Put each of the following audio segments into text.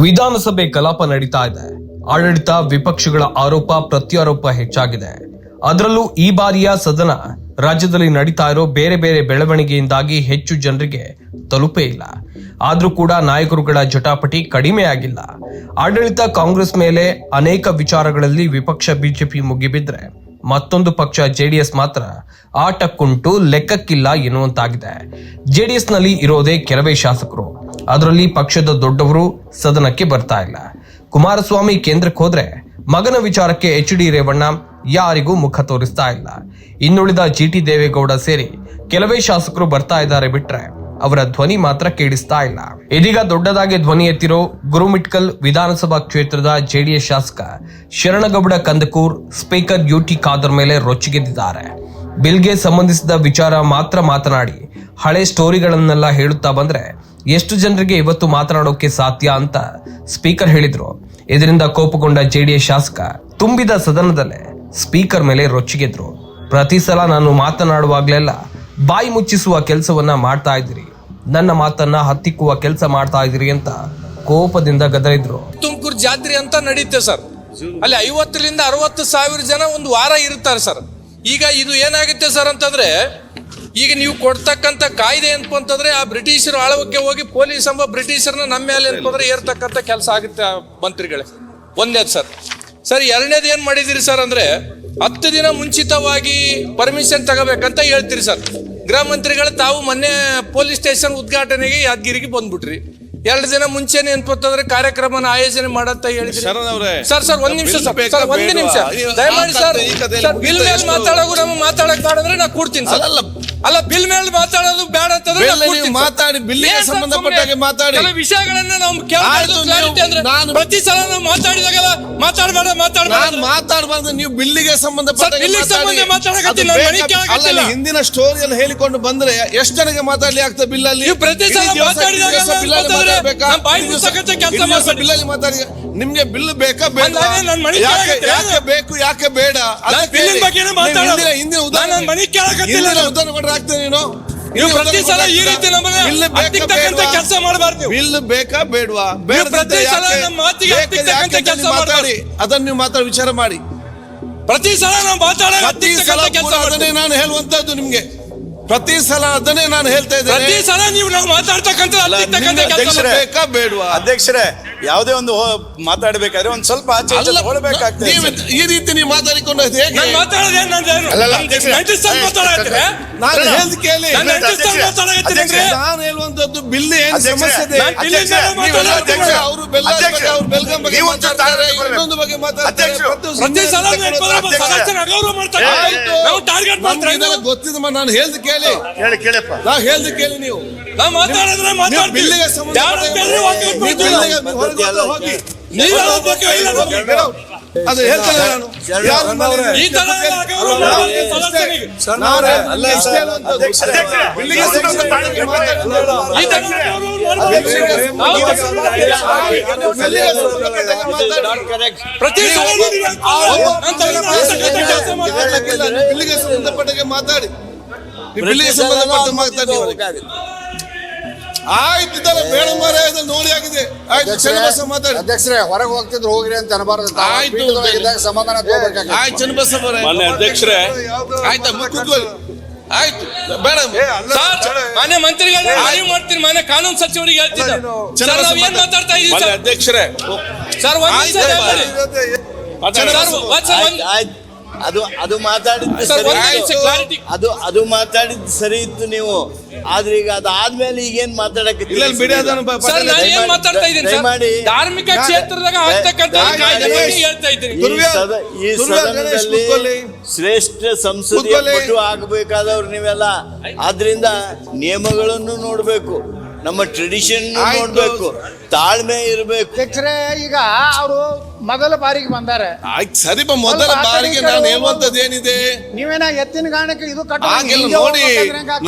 ವಿಧಾನಸಭೆ ಕಲಾಪ ನಡೀತಾ ಇದೆ. ಆಡಳಿತ ವಿಪಕ್ಷಗಳ ಆರೋಪ ಪ್ರತ್ಯಾರೋಪ ಹೆಚ್ಚಾಗಿದೆ. ಅದರಲ್ಲೂ ಈ ಬಾರಿಯ ಸದನ ರಾಜ್ಯದಲ್ಲಿ ನಡೀತಾ ಇರೋ ಬೇರೆ ಬೇರೆ ಬೆಳವಣಿಗೆಯಿಂದಾಗಿ ಹೆಚ್ಚು ಜನರಿಗೆ ತಲುಪೇ ಇಲ್ಲ. ಆದ್ರೂ ಕೂಡ ನಾಯಕರುಗಳ ಜಟಾಪಟಿ ಕಡಿಮೆ ಆಗಿಲ್ಲ. ಆಡಳಿತ ಕಾಂಗ್ರೆಸ್ ಮೇಲೆ ಅನೇಕ ವಿಚಾರಗಳಲ್ಲಿ ವಿಪಕ್ಷ ಬಿಜೆಪಿ ಮುಗಿಬಿದ್ರೆ ಮತ್ತೊಂದು ಪಕ್ಷ ಜೆಡಿಎಸ್ ಮಾತ್ರ ಆಟಕ್ಕುಂಟು ಲೆಕ್ಕಕ್ಕಿಲ್ಲ ಎನ್ನುವಂತಾಗಿದೆ. ಜೆಡಿಎಸ್ನಲ್ಲಿ ಇರೋದೇ ಕೆಲವೇ ಶಾಸಕರು. ಅದರಲ್ಲಿ ಪಕ್ಷದ ದೊಡ್ಡವರು ಸದನಕ್ಕೆ ಬರ್ತಾ ಇಲ್ಲ. ಕುಮಾರಸ್ವಾಮಿ ಕೇಂದ್ರಕ್ಕೆ ಹೋದ್ರೆ ಮಗನ ವಿಚಾರಕ್ಕೆ ಎಚ್ ಡಿ ರೇವಣ್ಣ ಯಾರಿಗೂ ಮುಖ ತೋರಿಸ್ತಾ ಇಲ್ಲ. ಇನ್ನುಳಿದ ಜಿ ಟಿ ದೇವೇಗೌಡ ಸೇರಿ ಕೆಲವೇ ಶಾಸಕರು ಬರ್ತಾ ಇದ್ದಾರೆ ಬಿಟ್ರೆ ಅವರ ಧ್ವನಿ ಮಾತ್ರ ಕೇಳಿಸ್ತಾ ಇಲ್ಲ. ಇದೀಗ ದೊಡ್ಡದಾಗಿ ಧ್ವನಿ ಎತ್ತಿರೋ ಗುರುಮಿಟ್ಕಲ್ ವಿಧಾನಸಭಾ ಕ್ಷೇತ್ರದ ಜೆಡಿಎಸ್ ಶಾಸಕ Sharanagouda Kandakur speaker U T Khader ಮೇಲೆ ರೊಚ್ಚಿಗೆದ್ದಿದ್ದಾರೆ. ಬಿಲ್ಗೆ ಸಂಬಂಧಿಸಿದ ವಿಚಾರ ಮಾತ್ರ ಮಾತನಾಡಿ ಹಳೆ ಸ್ಟೋರಿಗಳನ್ನೆಲ್ಲ ಹೇಳುತ್ತಾ ಬಂದ್ರೆ ಎಷ್ಟು ಜನರಿಗೆ ಇವತ್ತು ಮಾತನಾಡೋಕೆ ಸಾಧ್ಯ ಅಂತ ಸ್ಪೀಕರ್ ಹೇಳಿದ್ರು. ಇದರಿಂದ ಕೋಪಗೊಂಡ ಜೆಡಿಎಸ್ ಶಾಸಕ ತುಂಬಿದ ಸದನದಲ್ಲೇ ಸ್ಪೀಕರ್ ಮೇಲೆ ರೊಚ್ಚಿಗೆದ್ರು. ಪ್ರತಿ ಸಲ ನಾನು ಮಾತನಾಡುವಾಗ್ಲೆಲ್ಲ ಬಾಯಿ ಮುಚ್ಚಿಸುವ ಕೆಲಸವನ್ನ ಮಾಡ್ತಾ ಇದ್ದೀರಿ. ನನ್ನ ಮಾತನ್ನ ಹತ್ತಿಕ್ಕುವ ಕೆಲಸ ಮಾಡ್ತಾ ಇದ್ದೀರಿ ಅಂತ ಕೋಪದಿಂದ ಗದರಿದ್ರು. ತುಮಕೂರು ಜಾತ್ರೆ ಅಂತ ನಡೀತೆ ಸರ್. ಅಲ್ಲಿ ಐವತ್ತರಿಂದ ಅರವತ್ತು ಸಾವಿರ ಜನ ಒಂದು ವಾರ ಇರ್ತಾರೆ ಸರ್. ಈಗ ಇದು ಏನಾಗುತ್ತೆ ಸರ್ ಅಂತಂದ್ರೆ ಈಗ ನೀವು ಕೊಡ್ತಕ್ಕಂಥ ಕಾಯ್ದೆ ಏನಪ್ಪ ಅಂತಂದ್ರೆ ಆ ಬ್ರಿಟಿಷರು ಆಳ್ವಕ್ಕೆ ಹೋಗಿ ಪೊಲೀಸ್ ಎಂಬ ಬ್ರಿಟಿಷರ್ನ ನಮ್ಮ ಮೇಲೆ ಏನಪ್ಪಂದ್ರೆ ಏರ್ತಕ್ಕಂಥ ಕೆಲಸ ಆಗುತ್ತೆ ಮಂತ್ರಿಗಳೇ. ಒಂದೇದು ಸರ್. ಸರ್ ಎರಡನೇದು ಏನು ಮಾಡಿದಿರಿ ಸರ್ ಅಂದ್ರೆ ಹತ್ತು ದಿನ ಮುಂಚಿತವಾಗಿ ಪರ್ಮಿಷನ್ ತಗೋಬೇಕಂತ ಹೇಳ್ತೀರಿ ಸರ್. ಗೃಹ ಮಂತ್ರಿಗಳು ತಾವು ಮೊನ್ನೆ ಪೊಲೀಸ್ ಸ್ಟೇಷನ್ ಉದ್ಘಾಟನೆಗೆ ಯಾದಗಿರಿಗೆ ಬಂದ್ಬಿಟ್ರಿ. ಎರಡು ದಿನ ಮುಂಚೆನೆ ಏನ್ಪತ್ತಂದ್ರೆ ಕಾರ್ಯಕ್ರಮನ ಆಯೋಜನೆ ಮಾಡಂತ ಹೇಳಿ ಸರ್ ಸರ್ ಒಂದ್ ನಿಮಿಷ ಸರ್ ಒಂದ್ ನಿಮಿಷ. ದಯಮಾಡಿ ಸರ್ ಬಿಲ್ ಮೇಲೆ ಮಾತಾಡೋ ನಮ್ಗೆ ಮಾತಾಡಕ್ ಬೇಡಂದ್ರೆ ನಾ ಕೊಡ್ತೀನಿ ಸರ್. ಅಲ್ಲ ಬಿಲ್ ಮೇಲೆ ಮಾತಾಡೋದು ಬೇಡ ಅಂತಂದ್ರೆ. ಮಾತಾಡಿ, ಬಿಲ್ಲಿಗೆ ಏನ್ ಸಂಬಂಧಪಟ್ಟ ಹಾಗೆ ಮಾತಾಡಿ. ವಿಷಯಗಳನ್ನ ನಾವು ಕ್ಲಾರಿಟಿ ಅಂದ್ರೆ ನಾನು- ಪ್ರತಿ ಸಲ ನಾವು ಮಾತಾಡಿದಾಗೆಲ್ಲ ಮಾತಾಡಬೇಡ ಮಾತಾಡಬೇಡ ನಾನ್ ಮಾತಾಡಬಾರ್ದು ನೀವು ಬಿಲ್ಲಿಗೆ ಸಂಬಂಧಪಟ್ಟ ಸಂಬಂಧ. ಹಿಂದಿನ ಸ್ಟೋರಿಯಲ್ಲಿ ಹೇಳಿಕೊಂಡು ಬಂದ್ರೆ ಎಷ್ಟು ಜನಕ್ಕೆ ಮಾತಾಡ್ಲಿ ಆಗ್ತದೆ ಬಿಲ್ ಅಲ್ಲಿ ಪ್ರತಿ ಸಲ ಮಾತಾಡಿದಾಗ ಬಿಲ್ಲಲ್ಲಿ ಮಾತಾಡಿ. ನಿಮ್ಗೆ ಬಿಲ್ ಬೇಕಾ ಬೇಡ? ನಾನೇ ಮನೆ ಯಾಕೆ. ಯಾಕೆ ಬೇಕು ಯಾಕೆ ಬೇಡ? ನಾನು ಅದಕ್ಕೆ ಬಿಲ್ಲಿನ ಹೇಳಿ. ಬಗ್ಗೆನೇ ನೀವು ಮಾತಾಡೋದು. ಹಿಂದಿನ- ಹಿಂದಿನ ನಾನು ಉದಾಹರಣೆ ಮನೆ ಕೇಳಕತ್ತಿಲ್ಲ ಹಿಂದಿನ ನಾನು. ಉದಾಹರಣೆ ಕೊಟ್ರೆ ಆಗ್ತದೆ ನೀನು. ನೀವು ಹಿಂದಿನ ಪ್ರತಿ ಸಲ ಈ ರೀತಿ ನಮ್ಮನ್ನ ಬಿಲ್ ಬೇಕಾ ಹತ್ತಿಕ್ಕತಕ್ಕಂಥ ಬೇಡ್ವಾ? ಕೆಲಸ ಮಾಡಬಾರ್ದು ನೀವು. ಬಿಲ್ ಬೇಕಾ ಬೇಡವಾ? ಪ್ರತಿ ಸಲ ನಮ್ಮ ಮಾತಿಗೆ ಹತ್ತಿಕ್ಕತಕ್ಕಂಥ ಕೆಲ್ಸ ಮಾತಾಡಿ? ಅದನ್ನ ನೀವು ಮಾತಾಡಿ ವಿಚಾರ ಮಾಡಿ. ಪ್ರತಿ ಸಲ ನಾವು ಮಾತಾಡೋ ಪ್ರತಿ ಸಲ ಕೆಲಸ ಕೂಡ ಅದನ್ನೇ ನಾನು ಹೇಳುವಂತದ್ದು ನಿಮ್ಗೆ. ಪ್ರತಿ ಸಲ ಅದನ್ನೇ ನಾನು ಹೇಳ್ತಾ ಪ್ರತಿ ಇದ್ದೇನೆ ಸಲ ನೀವು ನಾವು ಮಾತಾಡ್ತಕ್ಕಂತ ನಿಮ್ಗೆ ಕೆಲಸ ಅಧ್ಯಕ್ಷರೇ, ಬೇಕಾ ಬೇಡವಾ ಅಧ್ಯಕ್ಷರೇ ಯಾವುದೇ ಒಂದು ಮಾತಾಡಬೇಕಾದ್ರೆ ಒಂದ್ ಸ್ವಲ್ಪ ಆಚೆ ಈಚೆ ಅಲ್ಲ, ಹೊರಡ್ಬೇಕಾಗ್ತದೆ ನೀವು ಈ ರೀತಿ ನೀವು ಮಾತಾಡಿಕೊಂಡು ಅದು ಹೇಗೆ ನಾನು ಮಾತಾಡೋದೇ ನಾನು ನಾನು ಹೇಳ್ದು ಕೇಳಿ. ನಾನು ಮಾತಾಡಕತ್ತೀನಿ ನಾನು ಹೇಳುವಂತದ್ದು ಬಿಲ್ ಏನ್ ಸಮಸ್ಯೆ ಇದೆ? ನಾನು ಮಾತಾಡೋದು? ಅವರು ಬಗ್ಗೆ, ಅವರು ಬೆಲ್ಗಂ ಬಗ್ಗೆ ನೀವು ಒಂಚೂರು ಮಾತಾಡ್ತಾರೆ, ತಾಳ್ಮೆ ತಗೊಳ್ಬೇಕು. ಇನ್ನೊಂದು ಬಗ್ಗೆ ಮಾತಾಡ್ತಾರೆ ಅಧ್ಯಕ್ಷರು, ಪ್ರತಿ ಪ್ರತಿ ಸಲ ಅಧ್ಯಕ್ಷ, ಸದಸ್ಯರ ಅಗೌರವ ಮಾಡ್ತಾರೆ. ಆಯ್ತು. ನಾವು ಟಾರ್ಗೆಟ್ ನಮ್ಗೆ ಮಾಡ್ತಾರೆ ಇದೆಲ್ಲ ಗೊತ್ತಿದೆ ಮ- ನಾನು ಹೇಳ್ದು ಕೇಳಿ. ಹೇಳಿ ಕೇಳಪ್ಪ. ನಾ ಹೇಳ್ದು ಕೇಳಿ ನೀವು. ನಾವು ಮಾತಾಡಿದ್ರೆ ನೀವು ಮಾತಾಡ್ತೀವಿ. ಬಿಲ್ಲಿಗೆ ಯಾರು ಸಂಬಂಧಪಟ್ಟ ಬೇರೆ ವಾಕ್ಯ ನೀವು ಬಿಲ್ಲಿಗೆ ಹೊರಗೆ ಹೋಗಿ-. ಅದು ಹೇಳ್ತೇನೆ ನಾನು ಬಿಲ್ಲಿಗೆ ಸಂಬಂಧಪಟ್ಟ ಮಾತಾಡಿ. ಬಿಲ್ಲಿಗೆ ಸಂಬಂಧಪಟ್ಟ ಮಾತಾಡಿ ನೀವು ಬಿಲ್ಲಿಗೆ ಸಂಬಂಧಪಟ್ಟ ಮಾತಾಡಿ ಅವರಿಗೆ. ಆಯ್ತು ಇದೆಲ್ಲ ಬೇಡ ನೋಡಿ ಆಗಿದೆ. ಆಯ್ತು ಚನ್ನಬಸ ಮಾತಾಡಿ. ಅಧ್ಯಕ್ಷರೇ ಹೊರಗೆ ಹೋಗ್ತಿದ್ರು ಹೋಗ್ರಿ ಅಂತ ಅನಬಾರದು. ಆಯ್ತು. ಸಮಾಧಾನ ಆಯ್ತು ಚನ್ನಬಸ. ಮಾನ್ಯ ಅಧ್ಯಕ್ಷರೇ ಆಯ್ತಾ ಕೂತ್ಕೊಳ್ಳಿ. ಆಯ್ತು ಬೇಡ. ಸರ್, ಮಾನ್ಯ ಮಂತ್ರಿಗಳೇ ಅರಿವು ಮಾಡ್ತೀನಿ ಮಾನ್ಯ ಕಾನೂನು ಸಚಿವರಿಗೆ ಹೇಳ್ತಿದ್ದ. ಸರ್ ನಾವ್ ಏನ್ ಮಾತಾಡ್ತಾ ಇದೀವಿ ಸರ್? ಅಧ್ಯಕ್ಷರೇ. ಸರ್ ಒಂದ್. ಸರ್ ಒಂದ್ ಅದು ಅದು ಮಾತಾಡಿದ್ದು ಸರಿ ಇತ್ತು. ಅದು ಅದು ಮಾತಾಡಿದ್ದು ಸರಿ ಇತ್ತು ನೀವು. ಆದ್ರೆ ಈಗ ಅದಾದ್ಮೇಲೆ ಈಗೇನ್ ಮಾತಾಡಕ್ಕೆ ಇಲ್ಲ ಬಿಡಿ ಅದನ್ನು ಬ- ಸರ್ ನಾನು ಏನ್ ದಯಮಾಡಿ- ಮಾತಾಡ್ತಾ ಇದ್ದೀನಿ ಸರ್? ದಯಮಾಡಿ. ಧಾರ್ಮಿಕ ಕ್ಷೇತ್ರದಾಗ ಆಗ್ತಕ್ಕಂಥ ಆಯ್ತು, ಕಾಯ್ದೆ ಬಗ್ಗೆ ಹೇಳ್ತಾ ಇದ್ದೀನಿ. ಈ ದುರ್ವ್ಯ- ಸದ- ಈ ದುರ್ವ್ಯ ಗಣೇಶ್ ಸದನದಲ್ಲಿ ಕೂತ್ಕೊಳ್ಳಿ. ಶ್ರೇಷ್ಠ ಸಂಸದೀಯ ಪಟು ಆಗಬೇಕಾದವ್ರು ನೀವೆಲ್ಲ. ಆದ್ರಿಂದ ನಿಯಮಗಳನ್ನು ನೋಡ್ಬೇಕು. ನಮ್ಮ ಟ್ರೆಡಿಷನ್ ಆಯ್ತು. ನೋಡ್ಬೇಕು ತಾಳ್ಮೆ ಇರಬೇಕು ಅಧ್ಯಕ್ಷರೇ ಈಗ ಅವರು ಮೊದಲ ಬಾರಿಗೆ ಬಂದಾರೆ ಆಯ್ತು ಸರಿ ಬಾ ಮೊದಲ ಬಾರಿಗೆ ನಾನು. ಹೇಳುವಂತದ್ದು ಏನಿದೆ ನೀವೇನ ಎತ್ತಿನ ಗಾಣಕ್ಕೆ ಇದು ಕಟ್ಟ ಹಾಗೆಲ್ಲ ನೋಡಿ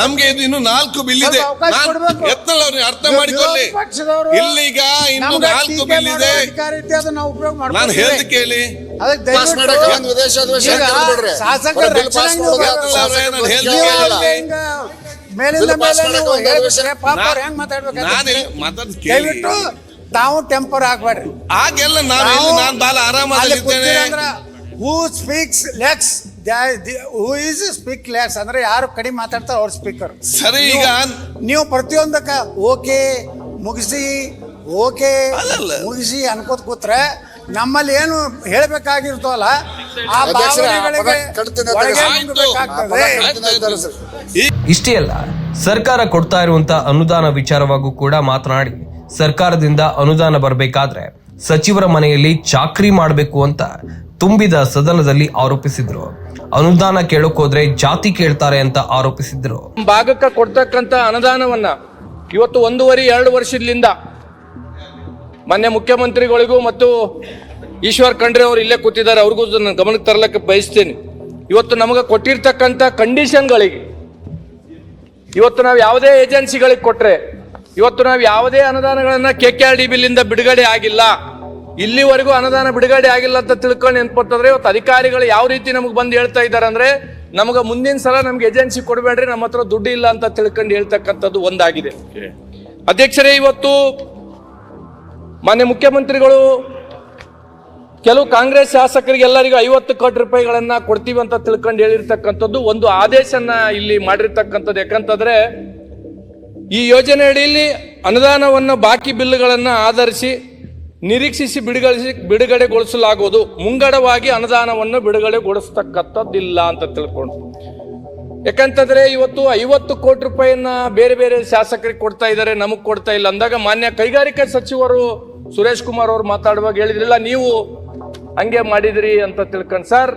ನಮ್ಗೆ ಇದು ಇನ್ನು ನಾಲ್ಕು ಬಿಲ್ ಇದೆ ಸ್ವಲ್ಪ ಅವಕಾಶ ಕೊಡ್ಬೇಕು. ಎತ್ತಲ್ಲ ಅವ್ರಿಗೆ ಅರ್ಥ ಮಾಡಿಕೊಳ್ಳಿ ಪಕ್ಷದವರು ಇಲ್ಲೀಗ ಇನ್ನು ನಾಲ್ಕು ಬಿಲ್ ಇದೆ ಅಧಿಕಾರ ಇತ್ತು ಅದನ್ನ ನಾವು ಉಪಯೋಗ ನಾನು ಹೇಳ್ದು ಕೇಳಿ ಅದಕ್ಕೆ ಪಾಸ್ ದಯವಿಟ್ಟು ಮಾಡಕ್ಕೆ ಒಂದು ವಿದೇಶ ಅಧಿವೇಶನ ಈಗ ಕರ್ದ್ಬಿಡ್ರಿ. ಶಾಸಕರ ಬಿಲ್ ರಕ್ಷಣೆ ಪಾಸ್ ನೀವು ಮಾಡೋದು ಯಾಕಂದ್ರೆ ಶಾಸಕರ ನಾನು ಹೇಳ್ದೆ ನೀವು ಹಿಂಗ ಮೇಲಿಂದ ಮೇಲೆ ನೀವು ಒಂದು ಪಾಪ ಅವ್ರು ಹೆಂಗ್ ಮಾತಾಡ್ಬೇಕು ನಾನು ಮಾತಾಡ್ ದಯವಿಟ್ಟು ತಾವು ಟೆಂಪರ್ ಹಾಕ್ಬೇಡ್ರಿ ಆಗೆಲ್ಲ ನಾನು ನಾವು ನಾನು ಬಾಲ ಅಲ್ಲಿ ಆರಾಮಾಗಿರ್ತೇನೆ ಕೂತಿರಂದ್ರ who speaks less who is speak less ಅಂದ್ರೆ ಯಾರು ಕಡಿಮೆ ಮಾತಾಡ್ತಾರ ಅವ್ರ ಸ್ಪೀಕರ್ ಸರಿ ಈಗ ನೀವು ಪ್ರತಿಯೊಂದಕ್ಕ ಓಕೆ ಮುಗಿಸಿ ಓಕೆ ಅಲ್ಲಲ್ಲ. ಮುಗಿಸಿ ಅನ್ಕೋತ ಕೂತ್ರೆ ನಮ್ಮಲ್ಲಿ ಏನು ಹೇಳಬೇಕಾಗಿರ್ತಲ್ಲ ಆ ಭಾವನೆಗಳಿಗೆ ಒಳಗೆ ನುಗ್ಗಬೇಕಾಗ್ತದೆ. ಇಷ್ಟೇ ಅಲ್ಲ ಸರ್ಕಾರ ಕೊಡ್ತಾ ಇರುವಂತ ಅನುದಾನ ವಿಚಾರವಾಗೂ ಕೂಡ ಮಾತನಾಡಿ ಸರ್ಕಾರದಿಂದ ಅನುದಾನ ಬರಬೇಕಾದ್ರೆ ಸಚಿವರ ಮನೆಯಲ್ಲಿ ಚಾಕ್ರಿ ಮಾಡಬೇಕು ಅಂತ ತುಂಬಿದ ಸದನದಲ್ಲಿ ಆರೋಪಿಸಿದ್ರು. ಅನುದಾನ ಕೇಳಕ್ಕೋದ್ರೆ ಜಾತಿ ಕೇಳ್ತಾರೆ ಅಂತ ಆರೋಪಿಸಿದ್ರು. ಭಾಗಕ್ಕೆ ಕೊಡ್ತಕ್ಕಂಥ ಅನುದಾನವನ್ನ ಇವತ್ತು ಒಂದೂವರೆ ಎರಡು ವರ್ಷದಿಂದ ಮೊನ್ನೆ ಮುಖ್ಯಮಂತ್ರಿಗಳಿಗೂ ಮತ್ತು ಈಶ್ವರ್ ಖಂಡ್ರೆ ಅವರು ಇಲ್ಲೇ ಕೂತಿದ್ದಾರೆ ಅವ್ರಿಗೂ ನಾನು ಗಮನಕ್ಕೆ ತರಲಿಕ್ಕೆ ಬಯಸ್ತೇನೆ. ಇವತ್ತು ನಮಗೆ ಕೊಟ್ಟಿರ್ತಕ್ಕಂಥ ಕಂಡೀಷನ್ಗಳಿಗೆ ಇವತ್ತು ನಾವು ಯಾವುದೇ ಏಜೆನ್ಸಿಗಳಿಗೆ ಕೊಟ್ಟರೆ ಇವತ್ತು ನಾವು ಯಾವುದೇ ಅನುದಾನಗಳನ್ನು ಕೆ ಕೆ ಆರ್ ಡಿ ಬಿಲ್ಲಿಂದ ಬಿಡುಗಡೆ ಆಗಿಲ್ಲ. ಇಲ್ಲಿವರೆಗೂ ಅನುದಾನ ಬಿಡುಗಡೆ ಆಗಿಲ್ಲ ಅಂತ ತಿಳ್ಕೊಂಡು ನೆನ್ಪತ್ತಂದ್ರೆ ಇವತ್ತು ಅಧಿಕಾರಿಗಳು ಯಾವ ರೀತಿ ನಮಗೆ ಬಂದು ಹೇಳ್ತಾ ಇದ್ದಾರೆ ಅಂದ್ರೆ ನಮಗೆ ಮುಂದಿನ ಸಲ ನಮ್ಗೆ ಏಜೆನ್ಸಿ ಕೊಡಬೇಡ್ರಿ ನಮ್ಮ ಹತ್ರ ದುಡ್ಡು ಇಲ್ಲ ಅಂತ ತಿಳ್ಕೊಂಡು ಹೇಳ್ತಕ್ಕಂಥದ್ದು ಒಂದಾಗಿದೆ. ಅಧ್ಯಕ್ಷರೇ ಇವತ್ತು ಮಾನ್ಯ ಮುಖ್ಯಮಂತ್ರಿಗಳು, ಕೆಲವು ಕಾಂಗ್ರೆಸ್ ಶಾಸಕರಿಗೆ ಎಲ್ಲರಿಗೂ ಐವತ್ತು ಕೋಟಿ ರೂಪಾಯಿಗಳನ್ನ ಕೊಡ್ತೀವಿ ಅಂತ ತಿಳ್ಕೊಂಡು ಹೇಳಿರ್ತಕ್ಕಂಥದ್ದು ಒಂದು ಆದೇಶನ ಇಲ್ಲಿ ಮಾಡಿರ್ತಕ್ಕಂಥದ್ದು. ಯಾಕಂತಂದ್ರೆ ಈ ಯೋಜನೆ ಅಡಿಯಲ್ಲಿ ಅನುದಾನವನ್ನು ಬಾಕಿ ಬಿಲ್ಗಳನ್ನ ಆಧರಿಸಿ ನಿರೀಕ್ಷಿಸಿ ಬಿಡುಗಡಿಸಿ, ಬಿಡುಗಡೆಗೊಳಿಸಲಾಗುವುದು. ಮುಂಗಡವಾಗಿ ಅನುದಾನವನ್ನು ಬಿಡುಗಡೆಗೊಳಿಸ್ತಕ್ಕಂಥದ್ದಿಲ್ಲ ಅಂತ ತಿಳ್ಕೊಂಡು. ಯಾಕಂತಂದ್ರೆ ಇವತ್ತು ಐವತ್ತು ಕೋಟಿ ರೂಪಾಯಿಯನ್ನ ಬೇರೆ ಬೇರೆ ಶಾಸಕರಿಗೆ ಕೊಡ್ತಾ ಇದ್ದಾರೆ, ನಮಗೆ ಕೊಡ್ತಾ ಇಲ್ಲ. ಅಂದಾಗ ಮಾನ್ಯ ಕೈಗಾರಿಕಾ ಸಚಿವರು ಸುರೇಶ್ ಕುಮಾರ್ ಅವ್ರು ಮಾತಾಡುವಾಗ ಹೇಳಿದ್ರಿಲ್ಲ, ನೀವು ಹಂಗೆ ಮಾಡಿದ್ರಿ ಅಂತ ತಿಳ್ಕೊಂಡ್. ಸರ್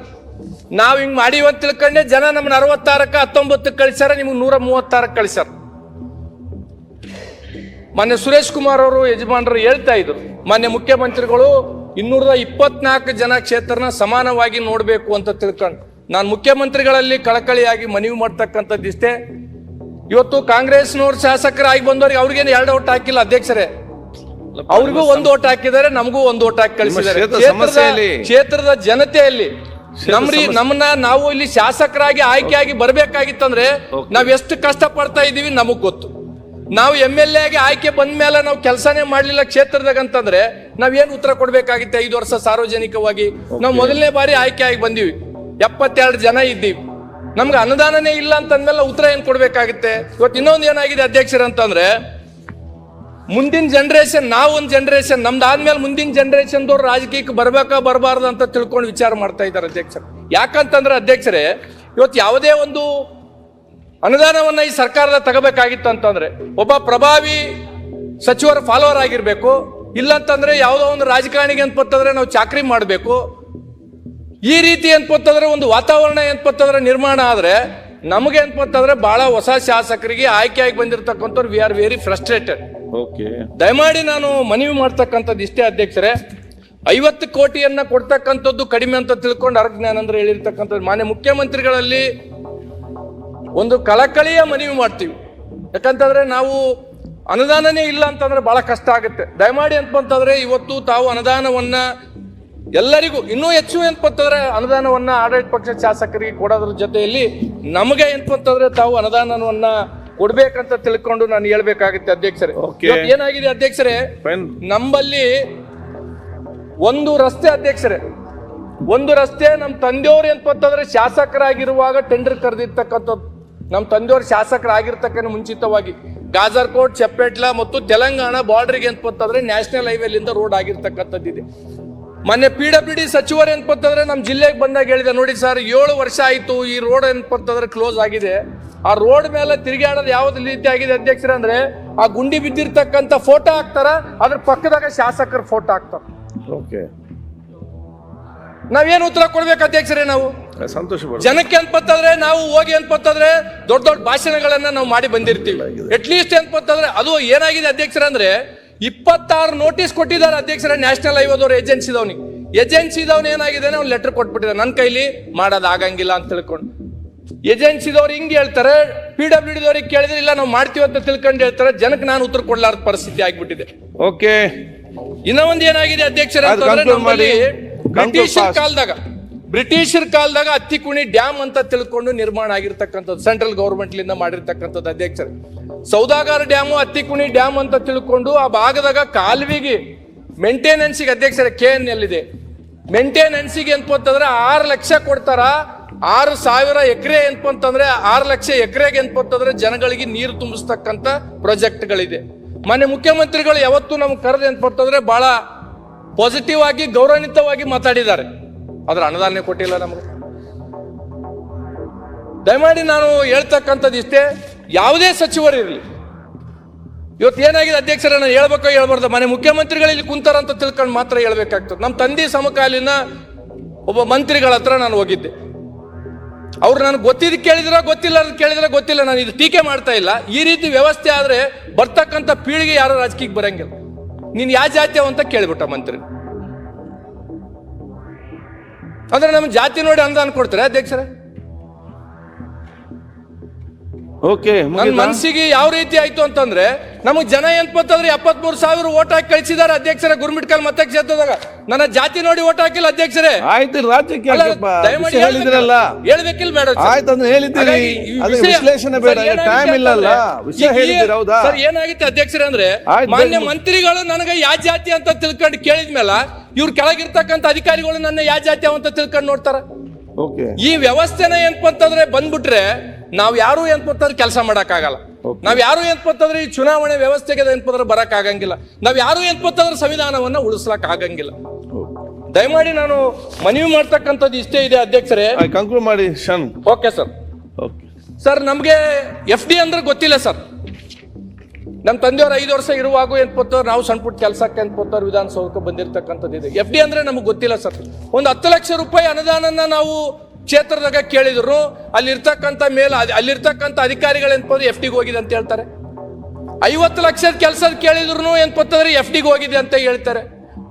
ನಾವು ಹಿಂಗೆ ಮಾಡಿವ ಅಂತ ತಿಳ್ಕೊಂಡೆ ಜನ ನಮ್ಮನ್ನ ಅರವತ್ತಾರಕ್ಕೆ ಹತ್ತೊಂಬತ್ತಕ್ಕೆ ಕಳಿಸ್ಯಾರ, ನಿಮ್ಗೆ ನೂರ ಮೂವತ್ತಾರಕ್ಕೆ ಕಳಿಸ್ಯಾರ. ಮೊನ್ನೆ ಸುರೇಶ್ ಕುಮಾರ್ ಅವರು ಯಜಮಾನರು ಹೇಳ್ತಾ ಇದ್ರು, ಮೊನ್ನೆ ಮುಖ್ಯಮಂತ್ರಿಗಳು ಇನ್ನೂರ ಇಪ್ಪತ್ನಾಲ್ಕು ಜನ ಕ್ಷೇತ್ರನ ಸಮಾನವಾಗಿ ನೋಡಬೇಕು ಅಂತ ತಿಳ್ಕೊಂಡು. ನಾನು ಮುಖ್ಯಮಂತ್ರಿಗಳಲ್ಲಿ ಕಳಕಳಿಯಾಗಿ ಮನವಿ ಮಾಡ್ತಕ್ಕಂಥದ್ದಿಷ್ಟೇ. ಇವತ್ತು ಕಾಂಗ್ರೆಸ್ನವ್ರು ಶಾಸಕರಾಗಿ ಬಂದವ್ರಿಗೆ ಅವ್ರಿಗೇನು ಎರಡು ಔಟ್ ಹಾಕಿಲ್ಲ ಅಧ್ಯಕ್ಷರೇ. ಅವ್ರಿಗೂ ಒಂದು ಓಟ್ ಹಾಕಿದ್ದಾರೆ ನಮಗೂ ಒಂದು ಓಟ್ ಹಾಕಿ ಕಳಿಸಿದ್ದಾರೆ. ಕ್ಷೇತ್ರ ಕ್ಷೇತ್ರದ- ಸಮಸ್ಯೆಯಲ್ಲಿ- ಕ್ಷೇತ್ರದ ಜನತೆಯಲ್ಲಿ ನಮ್ರಿ ನಮ್ಮನ್ನ ನಾವು ಇಲ್ಲಿ ಶಾಸಕರಾಗಿ ಆಯ್ಕೆಯಾಗಿ ಬರ್ಬೇಕಾಗಿತ್ತಂದ್ರೆ ನಾವ್ ಎಷ್ಟು ಕಷ್ಟ ಪಡ್ತಾ ಇದೀವಿ ನಮಗ್ ಗೊತ್ತು. ನಾವು ಎಂ ಎಲ್ ಎ ಆಗಿ ಆಯ್ಕೆ ಬಂದ ಮೇಲೆ ನಾವು ಕೆಲಸನೇ ಮಾಡ್ಲಿಲ್ಲ ಕ್ಷೇತ್ರದಾಗ ಅಂತಂದ್ರೆ ನಾವ್ ಏನ್ ಉತ್ತರ ಕೊಡ್ಬೇಕಾಗಿತ್ತು? ಐದು ವರ್ಷ ಸಾರ್ವಜನಿಕವಾಗಿ ನಾವು ಮೊದಲನೇ ಬಾರಿ ಆಯ್ಕೆ ಆಗಿ ಬಂದೀವಿ. ಎಪ್ಪತ್ತೆರಡು ಜನ ಇದ್ದೀವಿ. ನಮ್ಗೆ ಅನುದಾನನೇ ಇಲ್ಲ ಅಂತಂದ್ಮೇಲೆ ಉತ್ತರ ಏನ್ ಕೊಡ್ಬೇಕಾಗುತ್ತೆ? ಇವತ್ತು ಇನ್ನೊಂದು ಏನಾಗಿದೆ ಅಧ್ಯಕ್ಷರ ಅಂತಂದ್ರೆ ಮುಂದಿನ ಜನ್ರೇಷನ್ ನಾವು ಒಂದು ಜನ್ರೇಷನ್ ನಮ್ದು ಮೇಲೆ ಮುಂದಿನ ಜನ್ರೇಷನ್ದವ್ರು ರಾಜಕೀಯಕ್ಕೆ ಬರಬೇಕಾ, ಬರಬಾರ್ದು ಅಂತ ತಿಳ್ಕೊಂಡು ವಿಚಾರ ಮಾಡ್ತಾ ಇದ್ದಾರೆ ಅಧ್ಯಕ್ಷರು. ಯಾಕಂತಂದ್ರೆ ಅಧ್ಯಕ್ಷರೇ ಇವತ್ತು ಯಾವುದೇ ಒಂದು ಅನುದಾನವನ್ನ ಈ ಸರ್ಕಾರದ ತಗೋಬೇಕಾಗಿತ್ತು ಅಂತಂದ್ರೆ, ಒಬ್ಬ ಪ್ರಭಾವಿ ಸಚಿವರ ಫಾಲೋವರ್ ಆಗಿರಬೇಕು, ಇಲ್ಲಂತಂದ್ರೆ ಯಾವುದೋ ಒಂದು ರಾಜಕಾರಣಿಗೆ ಅನ್ಪತ್ತಂದ್ರೆ ನಾವು ಚಾಕ್ರಿ ಮಾಡಬೇಕು. ಈ ರೀತಿ ಅನ್ಪತ್ತಂದ್ರೆ ಒಂದು ವಾತಾವರಣ ಏನ್ಪತ್ತಂದ್ರೆ ನಿರ್ಮಾಣ ಆದ್ರೆ, ನಮಗೆ ಅನ್ಪತ್ತಂದ್ರೆ ಬಹಳ ಹೊಸ ಶಾಸಕರಿಗೆ ಆಯ್ಕೆಯಾಗಿ ಬಂದಿರತಕ್ಕಂಥವ್ರು we are very frustrated okay ದಯಮಾಡಿ ನಾನು ಮನವಿ ಮಾಡ್ತಕ್ಕಂಥದ್ದು ಇಷ್ಟೇ ಅಧ್ಯಕ್ಷರೇ. ಐವತ್ತು ಕೋಟಿಯನ್ನ ಕೊಡ್ತಕ್ಕಂಥದ್ದು ಕಡಿಮೆ ಅಂತ ತಿಳ್ಕೊಂಡು ಅರ್ಜ್ಞಾನಂದ್ರೆ ಹೇಳಿರ್ತಕ್ಕಂಥದ್ದು. ಮಾನ್ಯ ಮುಖ್ಯಮಂತ್ರಿಗಳಲ್ಲಿ ಒಂದು ಕಳಕಳಿಯ ಮನವಿ ಮಾಡ್ತೀವಿ. ಯಾಕಂತಂದ್ರೆ ನಾವು ಅನುದಾನನೇ ಇಲ್ಲ ಅಂತಂದ್ರೆ ಬಹಳ ಕಷ್ಟ ಆಗುತ್ತೆ. ದಯಮಾಡಿ ಅಂತಂತಂದ್ರೆ ಇವತ್ತು ತಾವು ಅನುದಾನವನ್ನ ಎಲ್ಲರಿಗೂ, ಇನ್ನೂ ಹೆಚ್ಚು ಏನಪ್ಪಂತಂದ್ರೆ ಅನುದಾನವನ್ನ ಆಡಳಿತ ಪಕ್ಷ ಶಾಸಕರಿಗೆ ಕೊಡೋದ್ರ ಜೊತೆಯಲ್ಲಿ ನಮಗೆ ಏನಪ್ಪಂತಂದ್ರೆ ತಾವು ಅನುದಾನವನ್ನ ಕೊಡ್ಬೇಕಂತ ತಿಳ್ಕೊಂಡು ನಾನು ಹೇಳ್ಬೇಕಾಗುತ್ತೆ ಅಧ್ಯಕ್ಷರೇ. ಇವತ್ತು ಏನಾಗಿದೆ ಅಧ್ಯಕ್ಷರೇ? ನಮ್ಮಲ್ಲಿ ನಂಬಲ್ಲಿ ಒಂದು ರಸ್ತೆ ಅಧ್ಯಕ್ಷರೇ. ಒಂದು ರಸ್ತೆ ನಮ್ಮ ತಂದೆಯವ್ರು ಪತ್ತಂದ್ರೆ ಶಾಸಕರಾಗಿರುವಾಗ ಟೆಂಡರ್ ಕರೆದಿರ್ತಕ್ಕಂಥದ್ದು ನಮ್ಮ ತಂದೆಯವ್ರು ಶಾಸಕರಾಗಿರ್ತಕ್ಕಂಥ ಮುಂಚಿತವಾಗಿ ಗಾಜರ್ಕೋಟ್ ಚಪ್ಪೆಟ್ಲ ಮತ್ತು ತೆಲಂಗಾಣ ಬಾರ್ಡರ್ಗೆ ಪತ್ತಂದ್ರೆ ನ್ಯಾಷನಲ್ ಹೈವೇಲಿಂದ ರೋಡ್ ಆಗಿರ್ತಕ್ಕಂಥದ್ದಿದೆ ಮೊನ್ನೆ ಪಿ ಡಬ್ಲ್ಯೂ ಡಿ ಸಚಿವರು ಏನಪ್ಪಂತಂದ್ರೆ ನಮ್ಮ ಜಿಲ್ಲೆಗೆ ಬಂದಾಗ ಹೇಳಿದೆ ನೋಡಿ ಸರ್ ಏಳು ವರ್ಷ ಆಯಿತು ಈ ರೋಡ್ ಏನಪ್ಪಂತಂದ್ರೆ ಕ್ಲೋಸ್ ಆಗಿದೆ. ಆ ರೋಡ್ ಮೇಲೆ ತಿರುಗಾಡೋದು ಯಾವ್ದು ರೀತಿ ಆಗಿದೆ ಅಧ್ಯಕ್ಷರ ಅಂದ್ರೆ ಆ ಗುಂಡಿ ಬಿದ್ದಿರ್ತಕ್ಕಂಥ ಫೋಟೋ ಹಾಕ್ತಾರ? ಅದ್ರ ಪಕ್ಕದಾಗ ಶಾಸಕರ ಫೋಟೋ ಹಾಕ್ತಾರೆ. ಓಕೆ ನಾವೇನು ಉತ್ತರ ಕೊಡ್ಬೇಕು ಅಧ್ಯಕ್ಷರೇ ನಾವು? ಸಂತೋಷ ಜನಕ್ಕೆ ಅನ್ಪತ್ತಂದ್ರೆ ನಾವು ಹೋಗಿ ಅನ್ಪತ್ತಂದ್ರೆ ದೊಡ್ಡ ದೊಡ್ಡ ಭಾಷಣಗಳನ್ನ ನಾವು ಮಾಡಿ ಬಂದಿರ್ತೀವಿ. ಅಟ್ ಲೀಸ್ಟ್ ಅನ್ಪತ್ತಂದ್ರೆ ಅದು ಏನಾಗಿದೆ ಅಧ್ಯಕ್ಷರಂದ್ರೆ ಇಪ್ಪತ್ತಾರು ನೋಟಿಸ್ ಕೊಟ್ಟಿದ್ದಾರೆ ಅಧ್ಯಕ್ಷರ ನ್ಯಾಷನಲ್ ಹೈವೇದವ್ರು ಏಜೆನ್ಸಿದವನಿಗೆ ಏಜೆನ್ಸಿದವನ್ ಏನಾಗಿದೆ ಅವ್ನು ಲೆಟರ್ ಕೊಟ್ಬಿಟ್ಟಿದ್ದಾರೆ. ನನ್ನ ಕೈಲಿ ಮಾಡೋದಾಗಂಗಿಲ್ಲ ಅಂತ ತಿಳ್ಕೊಂಡು. ಏಜೆನ್ಸಿದವ್ರು ಹಿಂಗೆ ಹೇಳ್ತಾರೆ ಪಿ ಡಬ್ಲ್ಯೂ ಡಿದವ್ರಿಗೆ ಕೇಳಿದ್ರೆ ಇಲ್ಲ ನಾವು ಮಾಡ್ತೀವಿ ಅಂತ ತಿಳ್ಕೊಂಡು ಹೇಳ್ತಾರೆ ಜನಕ್ಕೆ ನಾನು ಉತ್ತರ ಕೊಡ್ಲಾರ್ದ ಪರಿಸ್ಥಿತಿ ಆಗ್ಬಿಟ್ಟಿದೆ. ಓಕೆ. ಇನ್ನ ಒಂದ್ ಏನಾಗಿದೆ ಅಧ್ಯಕ್ಷರ. ಬ್ರಿಟಿಷರ್ ಕಾಲದಾಗ ಬ್ರಿಟಿಷರ್ ಕಾಲದಾಗ ಅತ್ತಿಕುಣಿ ಡ್ಯಾಮ್ ಅಂತ ತಿಳ್ಕೊಂಡು ನಿರ್ಮಾಣ ಆಗಿರ್ತಕ್ಕಂಥದ್ದು ಸೆಂಟ್ರಲ್ ಗೌರ್ಮೆಂಟ್ಲಿಂದ ಮಾಡಿರ್ತಕ್ಕಂಥದ್ದು ಅಧ್ಯಕ್ಷರು. ಸೌದಾಗಾರ ಡ್ಯಾಮು ಅತ್ತಿಕುಣಿ ಡ್ಯಾಮ್ ಅಂತ ತಿಳ್ಕೊಂಡು ಆ ಭಾಗದಾಗ ಕಾಲುವೆಗೆ ಮೇಂಟೆನೆನ್ಸಿಗೆ ಅಧ್ಯಕ್ಷರ ಕೆ ಎನ್ ಎಲ್ಲಿದೆ ಮೇಂಟೆನೆನ್ಸಿಗೆ ಅಂತಂದ್ರೆ ಆರು ಲಕ್ಷ ಕೊಡ್ತಾರ ಆರು ಸಾವಿರ ಎಕರೆ ಅಂತಂದ್ರೆ ಆರು ಲಕ್ಷ ಎಕರೆಗೆ ಅಂತಂದ್ರೆ ಜನಗಳಿಗೆ ನೀರು ತುಂಬಿಸ್ತಕ್ಕಂಥ ಪ್ರಾಜೆಕ್ಟ್ಗಳಿದೆ. ಮನೆ ಮುಖ್ಯಮಂತ್ರಿಗಳು ಯಾವತ್ತೂ ನಮ್ಗೆ ಕರೆದು ಅಂತಂದ್ರೆ ಬಹಳ ಪಾಸಿಟಿವ್ ಆಗಿ, ಗೌರವಾನ್ವಿತವಾಗಿ ಮಾತಾಡಿದ್ದಾರೆ. ಅದ್ರ ಅನುದಾನ ಕೊಟ್ಟಿಲ್ಲ ನಮಗೆ. ದಯಮಾಡಿ ನಾನು ಹೇಳ್ತಕ್ಕಂಥದ್ದು ಇಷ್ಟೇ, ಯಾವುದೇ ಸಚಿವರು ಇರಲಿ. ಇವತ್ತು ಏನಾಗಿದೆ ಅಧ್ಯಕ್ಷರ, ನಾನು ಹೇಳ್ಬೇಕೋ ಹೇಳ್ಬಾರ್ದು ಮನೆ ಮುಖ್ಯಮಂತ್ರಿಗಳು ಇಲ್ಲಿ ಕುಂತಾರಂತ ತಿಳ್ಕೊಂಡು ಮಾತ್ರ ಹೇಳ್ಬೇಕಾಗ್ತದೆ. ನಮ್ಮ ತಂದೆ ಸಮಕಾಲೀನ ಒಬ್ಬ ಮಂತ್ರಿಗಳ ಹತ್ರ ನಾನು ಹೋಗಿದ್ದೆ. ಅವ್ರು ನನಗೆ ಗೊತ್ತಿದ್ದು ಕೇಳಿದ್ರ ಗೊತ್ತಿಲ್ಲ ಅಂತ ಕೇಳಿದ್ರೆ, ಗೊತ್ತಿಲ್ಲ. ನಾನು ಇದು ಟೀಕೆ ಮಾಡ್ತಾ ಇಲ್ಲ. ಈ ರೀತಿ ವ್ಯವಸ್ಥೆ ಆದರೆ ಬರ್ತಕ್ಕಂಥ ಪೀಳಿಗೆ ಯಾರು ರಾಜಕೀಯಕ್ಕೆ ಬರಂಗಿಲ್ಲ. ನೀನು ಯಾವ ಜಾತಿ ಅಂತ ಕೇಳಿಬಿಟ್ಟ ಮಂತ್ರಿ. ಅಂದ್ರೆ ನಮ್ಮ ಜಾತಿ ನೋಡಿ ಅನುದಾನ ಕೊಡ್ತಾರೆ ಅಧ್ಯಕ್ಷರೇ? ಓಕೆ ನನ್ನ ಮನಸ್ಸಿಗೆ ಯಾವ ರೀತಿ ಆಯ್ತು ಅಂತಂದ್ರೆ ನಮಗ್ ಜನ ಏನ್ಪತ್ತಂದ್ರೆ ಎಪ್ಪತ್ಮೂರು ಸಾವಿರ ಓಟ್ ಹಾಕಿ ಕಳಿಸಿದಾರೆ ಅಧ್ಯಕ್ಷರ ಗುರುಮಿಟ್ಕಲ್ ಮತ್ತೆ ಕ್ಷೇತ್ರದಾಗ. ನನ್ನ ಜಾತಿ ನೋಡಿ ಓಟ್ ಹಾಕಿಲ್ಲ ಅಧ್ಯಕ್ಷರೇ. ಆಯ್ತು ರಾಜ್ಯಕ್ಕೆ? ದಯಮಾಡಿ ಹೇಳಿದ್ರಲ್ಲ. ಹೇಳ್ಬೇಕಿಲ್ಲ ಬೇಡ. ಆಯ್ತು ಅಂದ್ರೆ ಹೇಳಿದ್ದೀರಿ. ಅದೇ ವಿಶ್ಲೇಷಣೆ ಬೇಡ. ಟೈಮ್ ಇಲ್ಲಲ್ಲ ವಿಷಯ ಈಗ ಹೇಳಿದ್ದೀರಿ ಹೌದಾ? ಸರ್ ಏನಾಗಿತ್ತು ಅಧ್ಯಕ್ಷರೇ ಅಂದ್ರೆ ಮಾನ್ಯ. ಮಂತ್ರಿಗಳು ನನಗೆ ಯಾವ ಜಾತಿ ಅಂತ ತಿಳ್ಕೊಂಡು ಕೇಳಿದ್ಮೇಲೆ ಇವ್ರ ಕೆಳಗಿರ್ತಕ್ಕಂಥ ಅಧಿಕಾರಿಗಳು ನನ್ನ ಯಾವ ಜಾತಿ ಅಂತ ತಿಳ್ಕೊಂಡು ನೋಡ್ತಾರ. ಈ ವ್ಯವಸ್ಥೆನ ಏನಪ್ಪ ಅಂತಂದ್ರೆ ಬಂದ್ಬಿಟ್ರೆ ನಾವ್ ಯಾರು ಎಂತಂದ್ರೆ ಕೆಲಸ ಮಾಡೋಕ್ಕಾಗಲ್ಲ. ನಾವ್ ಯಾರು ಎಂತಂದ್ರೆ ಈ ಚುನಾವಣೆ ವ್ಯವಸ್ಥೆಗೆ ಎಂತಂದ್ರೆ ಬರೋಕ್ಕಾಗಂಗಿಲ್ಲ. ನಾವು ಆಗಂಗಿಲ್ಲ ನಾವ್ ಯಾರು ಎಂತಂದ್ರೆ ಸಂವಿಧಾನವನ್ನು ಸಂವಿಧಾನವನ್ನ ಉಳಿಸ್ಲಕ್ ಆಗಂಗಿಲ್ಲ ದಯಮಾಡಿ ನಾನು ಮನವಿ ಮಾಡ್ತಕ್ಕಂಥದ್ದು ಇಷ್ಟೇ ಇದೆ ಅಧ್ಯಕ್ಷರೇ. ಕನ್ಕ್ಲೂಡ್ ಮಾಡಿ ಶನ್ ಓಕೆ ಸರ್ ಓಕೆ ಸರ್ ನಮಗೆ ಎಫ್ ಡಿ ಅಂದ್ರೆ ಗೊತ್ತಿಲ್ಲ ಸರ್ ನಮ್ಮ ತಂದೆಯವರು ಐದು ವರ್ಷ ಇರುವಾಗ ಏನ್ಪತ್ತವ್ರು ನಾವು ಸಣ್ಣ ಪುಟ್ಟ ಕೆಲಸಕ್ಕೆ ಏನ್ಪತ್ತವ್ರು ವಿಧಾನಸೌಧಕ್ಕೆ ಬಂದಿರತಕ್ಕಂಥದ್ದು ಇದೆ. ಎಫ್ ಡಿ ಅಂದ್ರೆ ನಮಗೆ ಗೊತ್ತಿಲ್ಲ ಸರ್ ಒಂದು ಹತ್ತು ಲಕ್ಷ ರೂಪಾಯಿ ಅನುದಾನನ ನಾವು ಕ್ಷೇತ್ರದಾಗ ಕೇಳಿದ್ರು ಅಲ್ಲಿರ್ತಕ್ಕಂಥ ಮೇಲ್ ಅಲ್ಲಿರ್ತಕ್ಕಂಥ ಅಧಿಕಾರಿಗಳು ಏನ್ಪಂದ್ರೆ ಎಫ್ ಡಿಗೆ ಹೋಗಿದೆ ಅಂತ ಹೇಳ್ತಾರೆ. ಐವತ್ತು ಲಕ್ಷದ ಕೆಲಸದ ಕೇಳಿದ್ರು ಏನ್ಪತ್ತಂದ್ರೆ ಎಫ್ ಡಿಗೆ ಹೋಗಿದೆ ಅಂತ ಹೇಳ್ತಾರೆ.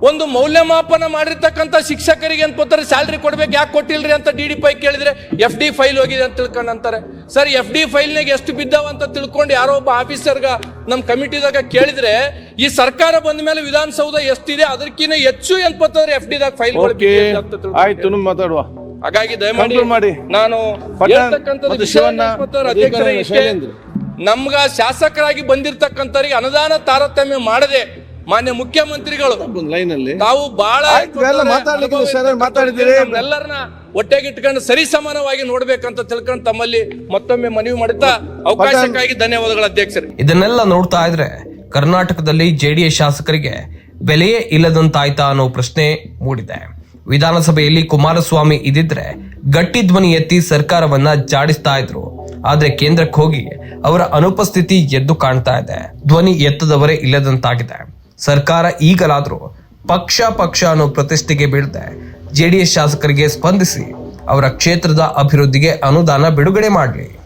ಒಂದು ಮೌಲ್ಯಮಾಪನ ಮಾಡಿರ್ತಕ್ಕಂಥ ಶಿಕ್ಷಕರಿಗೆ ಏನ್ಪತ್ತಾರೆ ಸ್ಯಾಲ್ರಿ ಕೊಡ್ಬೇಕು ಯಾಕೆ ಕೊಟ್ಟಿಲ್ರಿ ಅಂತ ಡಿ ಡಿ ಪೈ ಕೇಳಿದ್ರೆ ಎಫ್ ಡಿ ಫೈಲ್ ಹೋಗಿದೆ ಅಂತ ತಿಳ್ಕೊಂಡು ಅಂತಾರೆ. ಸರ್ ಎಫ್ ಡಿ ಫೈಲ್ನಾಗ ಎಷ್ಟು ಬಿದ್ದಾವ ಅಂತ ತಿಳ್ಕೊಂಡು ಯಾರೋ ಒಬ್ಬ ಆಫೀಸರ್ಗ ನಮ್ಮ ಕಮಿಟಿದಾಗ ಕೇಳಿದ್ರೆ ಈ ಸರ್ಕಾರ ಬಂದ ಮೇಲೆ ವಿಧಾನಸೌಧ ಎಷ್ಟಿದೆ ಅದಕ್ಕಿಂತ ಹೆಚ್ಚು ಏನ್ಪತ್ತಂದ್ರೆ ಎಫ್ ಡಿದಾಗ ಫೈಲ್ ಆಯ್ತು ಮಾತಾಡುವ. ಹಾಗಾಗಿ ದಯಮಾಡಿ ಮಾಡಿ. ನಾನು. ನಮ್ಗ ಶಾಸಕರಾಗಿ ಬಂದಿರತಕ್ಕಂಥವ್ರಿಗೆ ಅನುದಾನ ತಾರತಮ್ಯ ಮಾಡದೆ ಮಾನ್ಯ ಮುಖ್ಯಮಂತ್ರಿಗಳು ತಾವು ಬಹಳ ಮಾತಾಡಿದ್ದೀರಿ. ಎಲ್ಲರನ್ನ ಒಟ್ಟೆಗೆ ಇಟ್ಕೊಂಡು ಸರಿ ಸಮಾನವಾಗಿ ನೋಡ್ಬೇಕಂತ ತಿಳ್ಕೊಂಡು ತಮ್ಮಲ್ಲಿ ಮತ್ತೊಮ್ಮೆ ಮನವಿ ಮಾಡುತ್ತಾ ಅವಕಾಶಕ್ಕಾಗಿ ಧನ್ಯವಾದಗಳು ಅಧ್ಯಕ್ಷರೇ ಇದನ್ನೆಲ್ಲ ನೋಡ್ತಾ ಇದ್ರೆ ಕರ್ನಾಟಕದಲ್ಲಿ ಜೆಡಿಎಸ್ ಶಾಸಕರಿಗೆ ಬೆಲೆಯೇ ಇಲ್ಲದಂತಾಯ್ತಾ ಅನ್ನೋ ಪ್ರಶ್ನೆ ಮೂಡಿದೆ ವಿಧಾನಸಭೆಯಲ್ಲಿ ಕುಮಾರಸ್ವಾಮಿ ಇದ್ದಿದ್ರೆ ಗಟ್ಟಿ ಧ್ವನಿ ಎತ್ತಿ ಸರ್ಕಾರವನ್ನ ಜಾಡಿಸ್ತಾ ಇದ್ರು. ಆದ್ರೆ ಕೇಂದ್ರಕ್ಕೆ ಹೋಗಿ ಅವರ ಅನುಪಸ್ಥಿತಿ ಎದ್ದು ಕಾಣ್ತಾ ಇದೆ. ಧ್ವನಿ ಎತ್ತದವರೇ ಇಲ್ಲದಂತಾಗಿದೆ. ಸರ್ಕಾರ ಈಗಲಾದ್ರೂ ಪಕ್ಷ ಪಕ್ಷ ಅನ್ನೋ ಪ್ರತಿಷ್ಠೆಗೆ ಬೀಳದೆ ಜೆಡಿಎಸ್ ಶಾಸಕರಿಗೆ ಸ್ಪಂದಿಸಿ ಅವರ ಕ್ಷೇತ್ರದ ಅಭಿವೃದ್ಧಿಗೆ ಅನುದಾನ ಬಿಡುಗಡೆ ಮಾಡಲಿ.